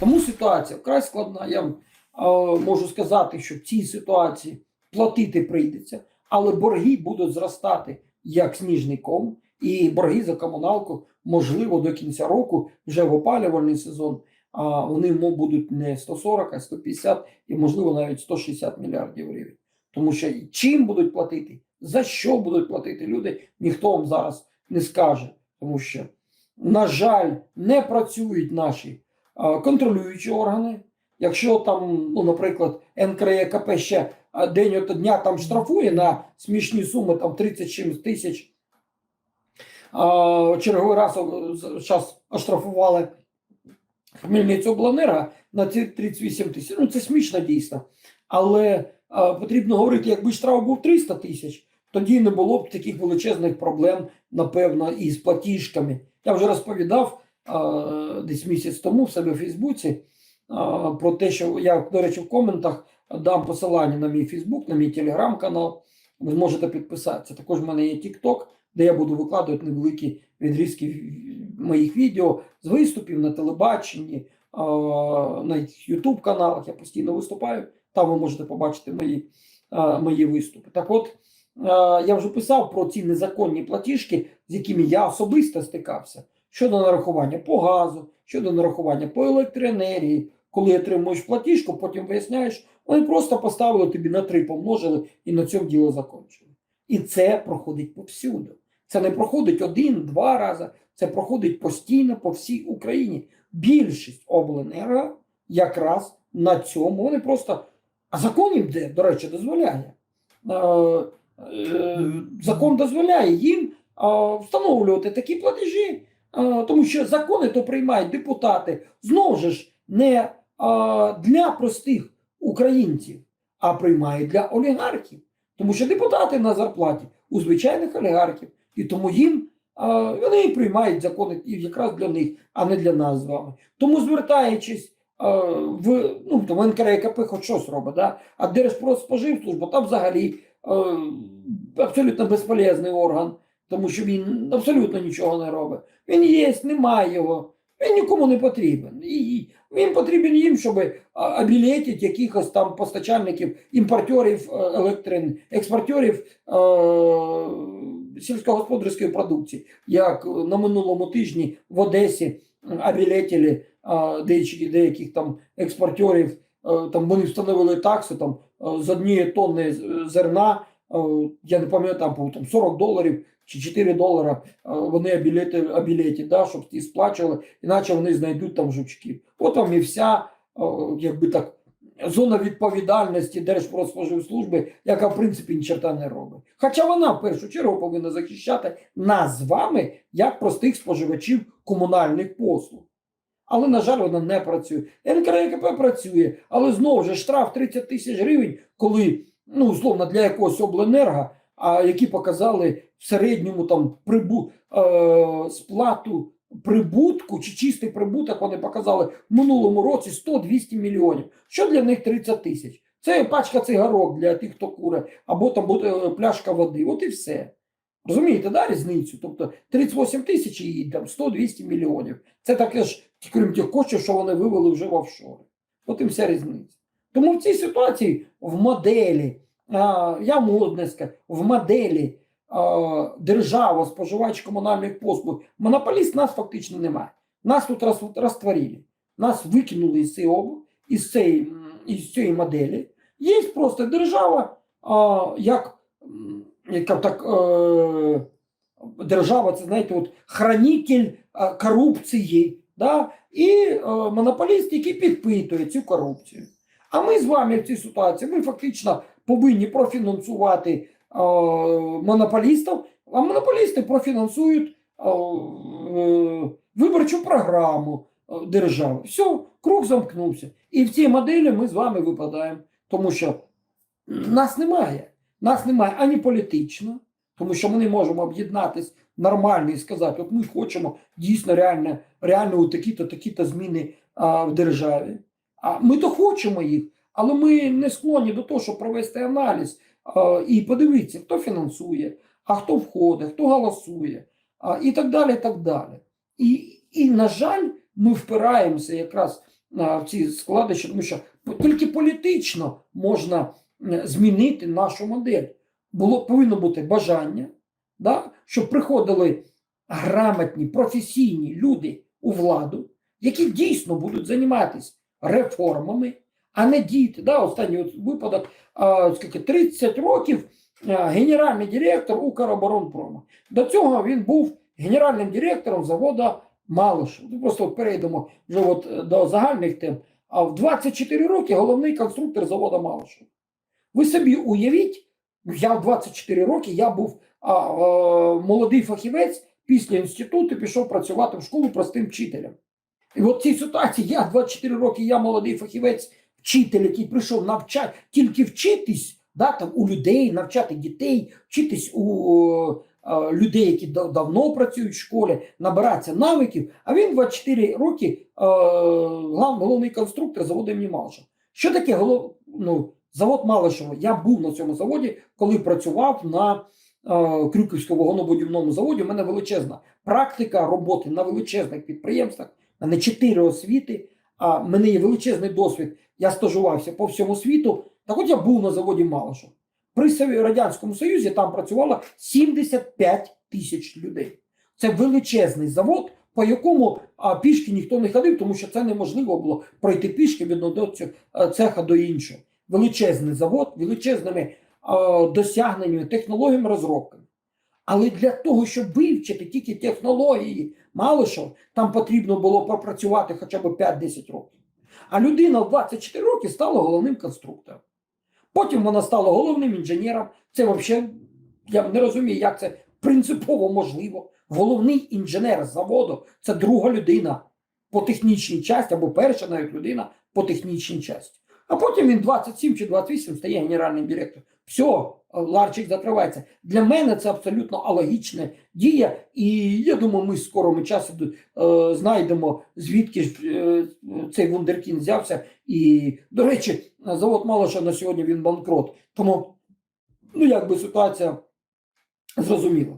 Тому ситуація вкрай складна. Я е, можу сказати, що в цій ситуації платити прийдеться, але борги будуть зростати як сніжний ком, і борги за комуналку, можливо, до кінця року, вже в опалювальний сезон, а вони будуть не 140, а 150 і, можливо, навіть 160 мільярдів гривень. Тому що чим будуть платити, за що будуть платити люди, ніхто вам зараз не скаже. Тому що, на жаль, не працюють наші контролюючі органи. Якщо там, ну, наприклад, НКРЕКП ще день ото дня там штрафує на смішні суми там 30 тисяч. Черговий раз зараз оштрафували Хмельницького обленерго на ці 38 тисяч. Ну, це смішно дійсно. Але а, потрібно говорити, якби штраф був 300 тисяч, тоді не було б таких величезних проблем, напевно, із платіжками. Я вже розповідав десь місяць тому в себе в Фейсбуці про те, що я, до речі, в коментах дам посилання на мій Фейсбук, на мій телеграм-канал. Ви зможете підписатися. Також в мене є TikTok, де я буду викладувати невеликі відрізки моїх відео з виступів на телебаченні, на YouTube каналах. Я постійно виступаю. Там ви можете побачити мої, мої виступи. Так от, я вже писав про ці незаконні платіжки, з якими я особисто стикався щодо нарахування по газу, щодо нарахування по електроенергії. Коли отримуєш платіжку, потім виясняєш, вони просто поставили тобі на три, помножили і на цьому діло закончили. І це проходить повсюду. Це не проходить один-два рази, це проходить постійно по всій Україні. Більшість обленерго якраз на цьому вони просто. А закон їм до речі, дозволяє. Е, е, закон дозволяє їм встановлювати такі платежі, тому що закони то приймають депутати знову ж не для простих українців, а приймають для олігархів. Тому що депутати на зарплаті у звичайних олігархів, і тому їм вони приймають закони якраз для них, а не для нас з вами. Тому звертаючись в ну, там НКРЕКП хоч щось робить, да? а Держпродспоживслужба там взагалі абсолютно безполезний орган, тому що він абсолютно нічого не робить. Він є, немає його. Він нікому не потрібен. І він потрібен їм, щоб обілетити якихось там постачальників, імпортерів е, електрин, експортерів е, сільськогосподарської продукції. Як на минулому тижні в Одесі обілетили е, деякі, деяких там експортерів, е, там вони встановили такси там, е, з однієї тонни зерна, я не пам'ятаю, там, там 40 доларів чи 4 долара е, вони обілети, обілеті, да, щоб ті сплачували, іначе вони знайдуть там жучків. От вам і вся, якби так, зона відповідальності Держпродспоживслужби, яка в принципі ні черта не робить. Хоча вона в першу чергу повинна захищати нас з вами як простих споживачів комунальних послуг. Але, на жаль, вона не працює. НКРКП працює, але знову ж штраф 30 тисяч гривень, коли, ну, условно, для якогось обленерго, а які показали в середньому там прибу, е, сплату прибутку чи чистий прибуток, вони показали в минулому році 100-200 мільйонів. Що для них 30 тисяч? Це пачка цигарок для тих, хто куре, або там буде е, пляшка води. От і все. Розумієте, да, різницю? Тобто 38 тисяч і там 100-200 мільйонів. Це таке ж, крім тих коштів, що вони вивели вже в офшори. От і вся різниця. Тому в цій ситуації в моделі, я молодне скажу, в моделі держава, споживач комунальних послуг, монополіст нас фактично немає. Нас тут розтворили. Нас викинули із об- із цієї, із цієї моделі. Є просто держава, а, як, так, е, держава, це знаєте, от хранитель корупції, да? і е, монополіст, який підпитує цю корупцію. А ми з вами в цій ситуації ми фактично повинні профінансувати е, монополістів, а монополісти профінансують е, е, виборчу програму е, держави. Все, круг замкнувся. І в цій моделі ми з вами випадаємо, тому що нас немає. Нас немає ані політично, тому що ми не можемо об'єднатись нормально і сказати, от ми хочемо дійсно реально, реально такі-то, такі-то зміни а, в державі. А ми то хочемо їх, але ми не склонні до того, щоб провести аналіз а, і подивитися, хто фінансує, а хто входить, хто голосує, і так далі. І, так далі. І, і, на жаль, ми впираємося якраз а, в ці складища, тому що тільки політично можна е, змінити нашу модель. Було повинно бути бажання, да, щоб приходили грамотні, професійні люди у владу, які дійсно будуть займатися реформами, а не діти. Да, останній випадок, а, скільки 30 років а, генеральний директор Укроборонпрома. До цього він був генеральним директором заводу Малишев. Ну, просто перейдемо вже от е, до загальних тем. А в 24 роки головний конструктор заводу Малишев. Ви собі уявіть, я в 24 роки я був а, а, молодий фахівець після інституту пішов працювати в школу простим вчителем. І от в цій ситуації я 24 роки, я молодий фахівець, вчитель, який прийшов навчати, тільки вчитись да, там, у людей, навчати дітей, вчитись у е, людей, які дав- давно працюють в школі, набиратися навиків. А він 24 роки е, головний конструктор заводу імені Малишева. Що таке голов, ну, завод Малишева? Я був на цьому заводі, коли працював на Крюківському вагонобудівному заводі. У мене величезна практика роботи на величезних підприємствах. У мене чотири освіти, а в мене є величезний досвід. Я стажувався по всьому світу. Так от я був на заводі Малишев. При Радянському Союзі там працювало 75 тисяч людей. Це величезний завод, по якому а, пішки ніхто не ходив, тому що це неможливо було пройти пішки від одного цеха до іншого. Величезний завод, величезними е, досягненнями, технологіями, розробками. Але для того, щоб вивчити тільки технології Малишева, там потрібно було попрацювати хоча б 5-10 років. А людина в 24 роки стала головним конструктором. Потім вона стала головним інженером. Це взагалі, я не розумію, як це принципово можливо. Головний інженер заводу це друга людина по технічній часті, або перша навіть людина по технічній часті. А потім він 27 чи 28 стає генеральним директором. Все, ларчик закривається. Для мене це абсолютно алогічна дія, і я думаю, ми в скорому часі е, знайдемо, звідки ж е, цей вундеркін взявся. І, до речі, завод Малиша на сьогодні він банкрот. Тому, ну, якби ситуація зрозуміла.